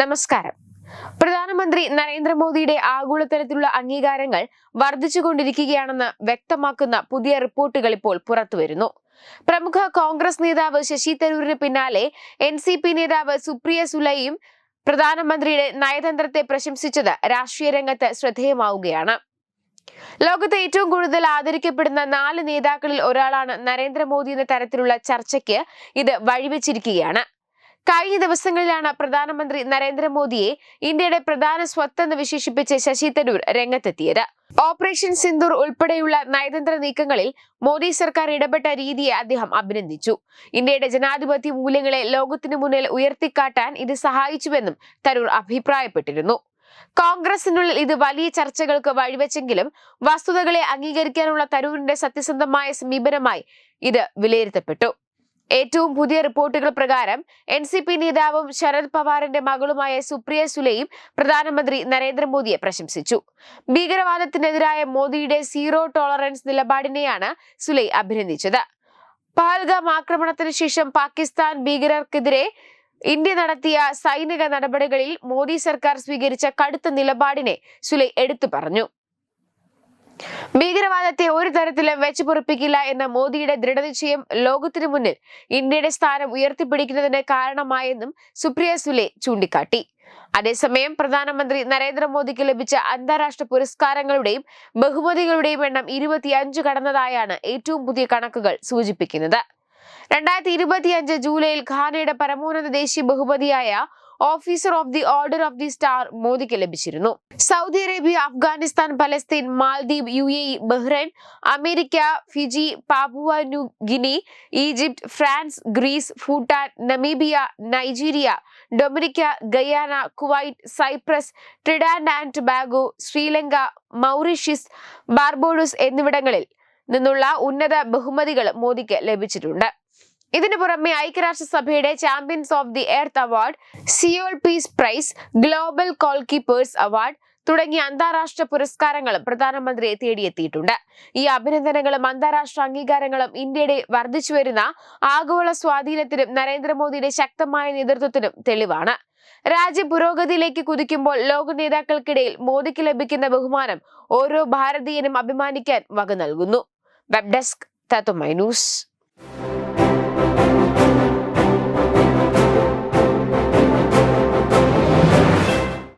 നമസ്കാരം. പ്രധാനമന്ത്രി നരേന്ദ്രമോദിയുടെ ആഗോളതലത്തിലുള്ള അംഗീകാരങ്ങൾ വർദ്ധിച്ചുകൊണ്ടിരിക്കുകയാണെന്ന് വ്യക്തമാക്കുന്ന പുതിയ റിപ്പോർട്ടുകൾ ഇപ്പോൾ പുറത്തുവരുന്നു. പ്രമുഖ കോൺഗ്രസ് നേതാവ് ശശി തരൂരിന് പിന്നാലെ എൻ സി പി നേതാവ് സുപ്രിയ സുലൈയും പ്രധാനമന്ത്രിയുടെ നയതന്ത്രത്തെ പ്രശംസിച്ചത് രാഷ്ട്രീയ രംഗത്ത് ശ്രദ്ധേയമാവുകയാണ്. ലോകത്ത് ഏറ്റവും കൂടുതൽ ആദരിക്കപ്പെടുന്ന നാല് നേതാക്കളിൽ ഒരാളാണ് നരേന്ദ്രമോദി എന്ന തരത്തിലുള്ള ചർച്ചയ്ക്ക് ഇത് വഴിവെച്ചിരിക്കുകയാണ്. കഴിഞ്ഞ ദിവസങ്ങളിലാണ് പ്രധാനമന്ത്രി നരേന്ദ്രമോദിയെ ഇന്ത്യയുടെ പ്രധാന സ്വത്തെന്ന് വിശേഷിപ്പിച്ച് ശശി തരൂർ രംഗത്തെത്തിയത്. ഓപ്പറേഷൻ സിന്ദൂർ ഉൾപ്പെടെയുള്ള നയതന്ത്ര നീക്കങ്ങളിൽ മോദി സർക്കാർ ഇടപെട്ട രീതിയെ അദ്ദേഹം അഭിനന്ദിച്ചു. ഇന്ത്യയുടെ ജനാധിപത്യ മൂല്യങ്ങളെ ലോകത്തിനു മുന്നിൽ ഉയർത്തിക്കാട്ടാൻ ഇത് സഹായിച്ചുവെന്നും തരൂർ അഭിപ്രായപ്പെട്ടിരുന്നു. കോൺഗ്രസിനുള്ളിൽ ഇത് വലിയ ചർച്ചകൾക്ക് വഴിവെച്ചെങ്കിലും വസ്തുതകളെ അംഗീകരിക്കാനുള്ള തരൂരിന്റെ സത്യസന്ധമായ സമീപനമായി ഇത് വിലയിരുത്തപ്പെട്ടു. ഏറ്റവും പുതിയ റിപ്പോർട്ടുകൾ പ്രകാരം എൻ സി പി നേതാവും ശരത് പവാറിന്റെ മകളുമായ സുപ്രിയ സുലെയും പ്രധാനമന്ത്രി നരേന്ദ്രമോദിയെ പ്രശംസിച്ചു. ഭീകരവാദത്തിനെതിരായ മോദിയുടെ സീറോ ടോളറൻസ് നിലപാടിനെയാണ് സുലൈ അഭിനന്ദിച്ചത്. പഹൽഗാം ആക്രമണത്തിന് ശേഷം പാകിസ്ഥാൻ ഭീകരർക്കെതിരെ ഇന്ത്യ നടത്തിയ സൈനിക നടപടികളിൽ മോദി സർക്കാർ സ്വീകരിച്ച കടുത്ത നിലപാടിനെ സുലൈ എടുത്തു പറഞ്ഞു. ഭീകരവാദത്തെ ഒരു തരത്തിലും വെച്ചു പൊറിപ്പിക്കില്ല എന്ന മോദിയുടെ ദൃഢനിശ്ചയം ലോകത്തിനു മുന്നിൽ ഇന്ത്യയുടെ സ്ഥാനം ഉയർത്തിപ്പിടിക്കുന്നതിന് കാരണമായെന്നും സുപ്രിയ സുലെ ചൂണ്ടിക്കാട്ടി. അതേസമയം പ്രധാനമന്ത്രി നരേന്ദ്രമോദിക്ക് ലഭിച്ച അന്താരാഷ്ട്ര പുരസ്കാരങ്ങളുടെയും ബഹുമതികളുടെയും എണ്ണം ഇരുപത്തിയഞ്ച് കടന്നതായാണ് ഏറ്റവും പുതിയ കണക്കുകൾ സൂചിപ്പിക്കുന്നത്. രണ്ടായിരത്തി ഇരുപത്തിയഞ്ച് ജൂലൈയിൽ ഖാനയുടെ പരമോന്നത ദേശീയ ബഹുമതിയായ officer of the order of the star മോദിക്ക് ലഭിച്ചിരുന്നു. Saudi Arabia Afghanistan Palestine Maldives U A Bahrain America Fiji Papua New Guinea Egypt France Greece Bhutan Namibia Nigeria Dominica Guyana Kuwait Cyprus Trinidad and Tobago Sri Lanka Mauritius Barbados എന്നിവിടങ്ങളിൽ നിന്നുള്ള ഉന്നത ബഹുമതികൾ മോദിക്ക് ലഭിച്ചിട്ടുണ്ട്. ഇതിനു പുറമെ ഐക്യരാഷ്ട്രസഭയുടെ champions of the earth award Seoul peace prize global goal keepers award തുടങ്ങിയ അന്താരാഷ്ട്ര പുരസ്കാരങ്ങളും പ്രധാനമന്ത്രിയെ തേടിയെത്തിയിട്ടുണ്ട്. ഈ അഭിനന്ദനങ്ങളും അന്താരാഷ്ട്ര അംഗീകാരങ്ങളും ഇന്ത്യയുടെ വർദ്ധിച്ചു വരുന്ന ആഗോള സ്വാധീനത്തിനും നരേന്ദ്രമോദിയുടെ ശക്തമായ നേതൃത്വത്തിനും തെളിവാണ്. രാജ്യ പുരോഗതിയിലേക്ക് കുതിക്കുമ്പോൾ ലോക നേതാക്കൾക്കിടയിൽ മോദിക്ക് ലഭിക്കുന്ന ബഹുമാനം ഓരോ ഭാരതീയനും അഭിമാനിക്കാൻ വക നൽകുന്നു. വെബ് ഡെസ്ക് തത്വമൈ ന്യൂസ്